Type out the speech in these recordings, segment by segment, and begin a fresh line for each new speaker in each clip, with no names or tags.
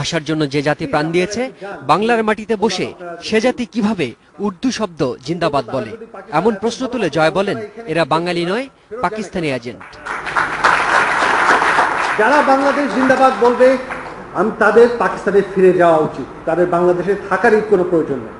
ভাষার জন্য যে জাতি প্রাণ দিয়েছে বাংলার মাটিতে বসে সে জাতি কীভাবে উর্দু শব্দ জিন্দাবাদ বলে? এমন প্রশ্ন তুলে জয় বলেন এরা বাঙালি নয় পাকিস্তানি এজেন্ট
যারা বাংলাদেশ জিন্দাবাদ বলবে আমি তাদের পাকিস্তানে ফিরে যাওয়া উচিত। তাদের বাংলাদেশে থাকারই কোনো প্রয়োজন নেই।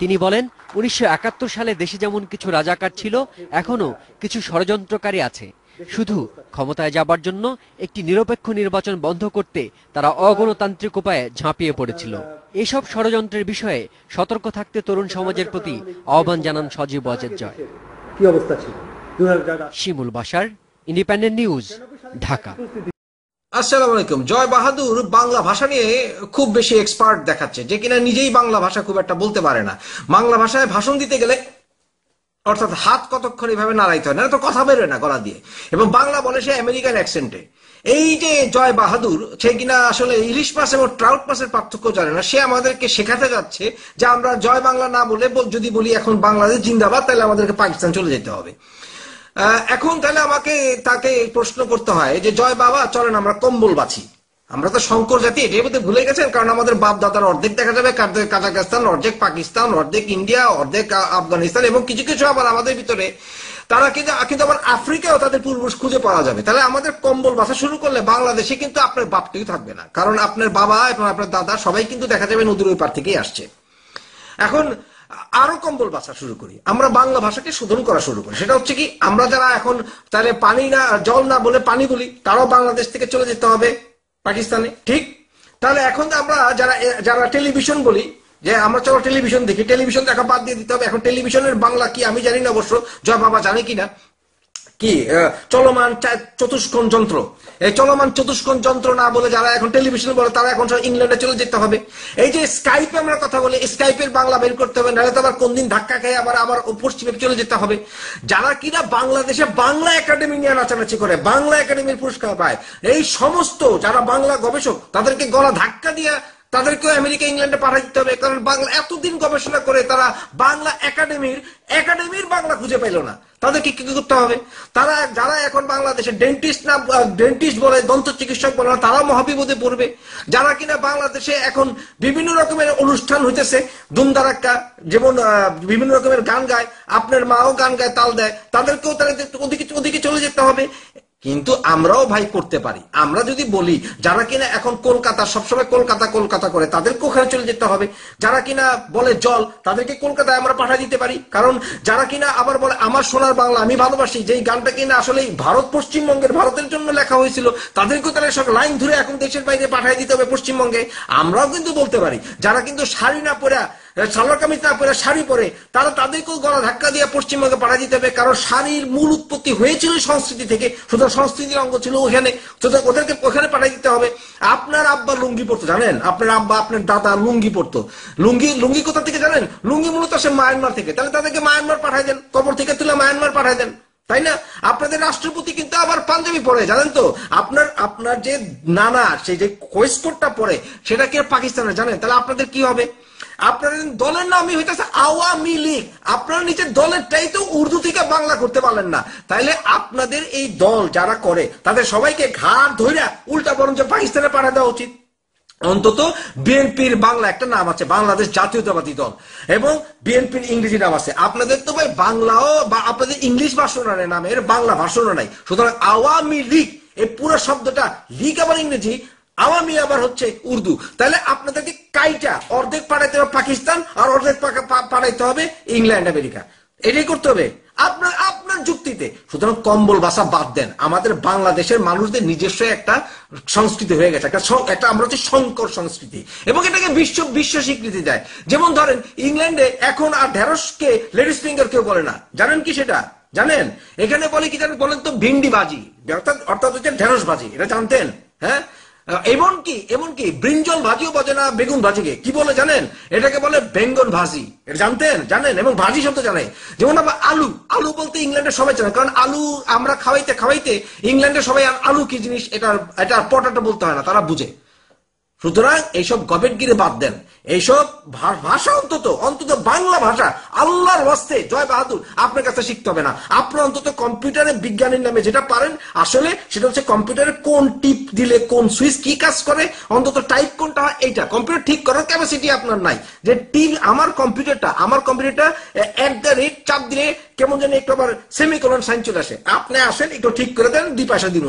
তিনি বলেন উনিশশো একাত্তর সালে দেশে যেমন কিছু রাজাকার ছিল এখনও কিছু ষড়যন্ত্রকারী আছে। শুধু ক্ষমতায় যাবার জন্য একটি নিরপেক্ষ নির্বাচন বন্ধ করতে তারা অগণতান্ত্রিক উপায়ে ঝাঁপিয়ে পড়েছিল। এসব ষড়যন্ত্রের বিষয়ে সতর্ক থাকতে তরুণ সমাজের প্রতি আহ্বান জানান সজীব ওয়াজেদ জয়।
কি অবস্থা ছিল?
শিমুল বাসার ইন্ডিপেন্ডেন্ট নিউজ ঢাকা।
আসসালামু আলাইকুম। জয় বাহাদুর বাংলা ভাষা নিয়ে খুব বেশি এক্সপার্ট দেখাচ্ছে যে কিনা নিজেই বাংলা ভাষা খুব একটা বলতে পারে না। বাংলা ভাষায় ভাষণ দিতে গেলে অর্থাৎ হাত কতক্ষণ এইভাবে নাড়াইতে হয়? না তো কথা বেরোয় না গলা দিয়ে। এবং বাংলা বলে সে আমেরিকান অ্যাকসেন্টে এই যে জয় বাহাদুর, সে কিনা আসলে ইলিশ মাছ এবং ট্রাউট মাছের পার্থক্য জানে না, সে আমাদেরকে শেখাতে যাচ্ছে যে আমরা জয় বাংলা না বলে যদি বলি এখন বাংলাদেশ জিন্দাবাদ, তাহলে আমাদেরকে পাকিস্তান চলে যেতে হবে। এখন তাহলে আমাকে তাকে প্রশ্ন করতে হয় যে, জয় বাবা, চলেন আমরা কম্বল বাছি। আমরা তো শঙ্কর জাতি, এটাই বোধহয় ভুলে গেছেন? কারণ আমাদের বাপ দাদার অর্ধেক দেখা যাবে কাজ- কাজাকিস্তান অর্ধেক পাকিস্তান, অর্ধেক ইন্ডিয়া, অর্ধেক আফগানিস্তান এবং কিছু কিছু আবার আমাদের ভিতরে। তারা কিন্তু কিন্তু আবার আফ্রিকাও তাদের পূর্বপুরুষ খুঁজে পাওয়া যাবে। তাহলে আমাদের কম্বল বাসা শুরু করলে বাংলাদেশে কিন্তু আপনার বাপটিও থাকবে না। কারণ আপনার বাবা এবং আপনার দাদা সবাই কিন্তু দেখা যাবে নদীর ওই পার থেকেই আসছে। এখন আরও কম্বল বাঁচা শুরু করি। আমরা বাংলা ভাষাকে শোধন করা শুরু করি। সেটা হচ্ছে কি, আমরা যারা এখন তাহলে পানি না, জল না বলে পানি বলি, তারাও বাংলাদেশ থেকে চলে যেতে হবে। পাকিস্তানে, ঠিক? তাহলে এখন আমরা যারা যারা টেলিভিশন বলি, যে আমরা চলো টেলিভিশন দেখি, টেলিভিশন দেখা বাদ দিয়ে দিতে হবে, এখন টেলিভিশনের বাংলা কি আমি জানি না অবশ্য, জয় বাবা জানে কিনা কি চলমান চতুষ্কোণ যন্ত্র। এই চলমান চতুষ্কোণ যন্ত্র না বলে যারা এখন টেলিভিশন বলে, তারা এখন ইংল্যান্ডে চলে যেতে হবে। এই যে স্কাইপে আমরা কথা বলি স্কাইপের বাংলা বের করতে হবে, নাহলে তো আবার কোন দিন ধাক্কা খেয়ে আবার আবার পশ্চিমে চলে যেতে হবে। যারা কিনা বাংলাদেশে বাংলা একাডেমি নিয়ে নাচানাচি করে, বাংলা একাডেমির পুরস্কার পায়, এই সমস্ত যারা বাংলা গবেষক, তাদেরকে গলা ধাক্কা দিয়ে তাদেরকেও আমেরিকা, ইংল্যান্ডে পাঠিয়ে দিতে হবে, কারণ বাংলা এতদিন গবেষণা করে তারা বাংলা একাডেমির একাডেমির বাংলা খুঁজে পাইল না। তাদেরকে কি করতে হবে? তারা, যারা এখন বাংলাদেশে ডেন্টিস্ট না ডেন্টিস্ট বলে, দন্ত চিকিৎসক বলে না তারাও মহাবিপদে পড়বে। যারা কিনা বাংলাদেশে এখন বিভিন্ন রকমের অনুষ্ঠান হইতেছে দুমদারাক্কা যেমন বিভিন্ন রকমের গান গায়, আপনার মাও গান গায়, তাল দেয়, তাদেরকেও তাদের ওদিকে ওদিকে চলে যেতে হবে। কিন্তু আমরাও ভাই করতে পারি। আমরা যদি বলি, যারা কিনা এখন কলকাতা, সবসময় কলকাতা কলকাতা করে তাদেরকে ওখানে চলে যেতে হবে। যারা কিনা বলে জল, তাদেরকে কলকাতায় আমরা পাঠিয়ে দিতে পারি। কারণ যারা কিনা আবার বলে, আমার সোনার বাংলা, আমি ভালোবাসি। যেই গানটা কিনা আসলে ভারত, পশ্চিমবঙ্গের, ভারতের জন্য লেখা হয়েছিল, তাদেরকেও তাহলে সব লাইন ধরে এখন দেশের বাইরে পাঠিয়ে দিতে হবে পশ্চিমবঙ্গে। আমরাও কিন্তু বলতে পারি, যারা কিন্তু শাড়ি না পরে সালোয়ার কামিজ না পরে শাড়ি পরে, তারা তাদেরকেও গলা ধাক্কা দিয়ে পশ্চিমবঙ্গে পাঠিয়ে দিতে হবে, কারণ শাড়ির মূল উৎপত্তি হয়েছিল সংস্কৃতি থেকে, সুতরাং সংস্কৃতির অঙ্গ ছিল ওখানে, সুতরাং ওদেরকে ওখানে পাঠিয়ে দিতে হবে। আপনার আব্বা লুঙ্গি পরতো, জানেন? আপনার আব্বা, আপনার দাদা লুঙ্গি পরতো। লুঙ্গি লুঙ্গি কোথা থেকে জানেন? লুঙ্গি মূলত আসে মায়ানমার থেকে। তাহলে তাদেরকে মায়ানমার পাঠিয়ে দেন, কবর থেকে তুলে মায়ানমার পাঠিয়ে দেন, তাই না? আপনাদের রাষ্ট্রপতি কিন্তু আবার পাঞ্জাবি পরে, জানেন তো? আপনার আপনার যে নানা সেই যে কোয়েস্কোটটা পরে সেটা কি পাকিস্তানের, জানেন? তাহলে আপনাদের কি হবে? আপনাদের দলের নামই হইতেছে আওয়ামী লীগ। আপনারা নিজের দলেরটাই তো উর্দু থেকে বাংলা করতে পারলেন না। তাইলে আপনাদের এই দল যারা করে, তাদের সবাইকে ঘাড় ধইরা উল্টা বরঞ্চ পাকিস্তানে পাঠা দেওয়া উচিত। অন্তত বিএনপির বাংলা একটা নাম আছে, বাংলাদেশ জাতীয়তাবাদী দল। এবং বিএনপির ইংরেজি নাম আছে। আপনাদের তো ভাই বাংলাও বা আপনাদের ইংলিশ ভাষণও নেই, নামের বাংলা ভাষণও নাই। সুতরাং আওয়ামী লীগ, এই পুরো শব্দটা, লীগ আবার ইংরেজি আওয়ামী আবার হচ্ছে উর্দু। তাহলে আপনাদেরকে কাইটা অর্ধেক পাঠাইতে হবে পাকিস্তান আর অর্ধেক পাঠাইতে হবে ইংল্যান্ড, আমেরিকা। এটাই করতে হবে। আপনার আপনার যুক্তিতে। সুতরাং কম্বল বাসা বাদ দেন। আমাদের বাংলাদেশের মানুষদের নিজস্ব একটা সংস্কৃতি হয়ে গেছে। একটা একটা আমরা হচ্ছে সংকর সংস্কৃতি। এবং এটাকে বিশ্ব বিশ্ব স্বীকৃতি দেয়। যেমন ধরেন, ইংল্যান্ডে এখন আর ঢেঁড়সকে, লেডিস ফিঙ্গার কেউ বলে না। জানেন কি সেটা? জানেন? এখানে বলে কি জানেন? বলেন তো ভিন্ডি বাজি অর্থাৎ অর্থাৎ হচ্ছে ঢেঁড়স বাজি এটা জানতেন? হ্যাঁ? এমনকি এমনকি ব্রিঞ্জল ভাজিও বাজে না বেগুন ভাজিকে। কি বলে জানেন? এটাকে বলে বেঙ্গন ভাজি। এটা জানতেন? জানেন? এবং ভাজি শব্দ জানে। যেমন আবার আলু। আলু বলতে ইংল্যান্ডের সবাই জানে কারণ আলু আমরা খাওয়াইতে খাওয়াইতে ইংল্যান্ডের সবাই আলু কি জিনিস? এটা এটা পটাটো বলতে হয় না, তারা বুঝে। সুতরাং এইসব গবেটগিরি বাদ দেন। এইসব ভাষা অন্তত অন্তত বাংলা ভাষা, আল্লাহর ওয়াস্তে, জয় বাহাদুর, আপনার কাছে শিখতে হবে না। আপনি অন্তত কম্পিউটারে বিজ্ঞানীর নামে যেটা পারেন, আসলে সেটা হচ্ছে কম্পিউটারে কোন টিপ দিলে কোন সুইচ কি কাজ করে, অন্তত টাইপ কোনটা হয় এইটা। কম্পিউটার ঠিক করার ক্যাপাসিটি আপনার নাই। যে টিপ আমার কম্পিউটারটা আমার কম্পিউটারটা এক দ্য রেট চাপ দিলে কেমন যেন একটু আবার সেমিকোলন সাইন চলে আসে। আপনি আসেন, একটু ঠিক করে দেন, দুই পয়সা দিন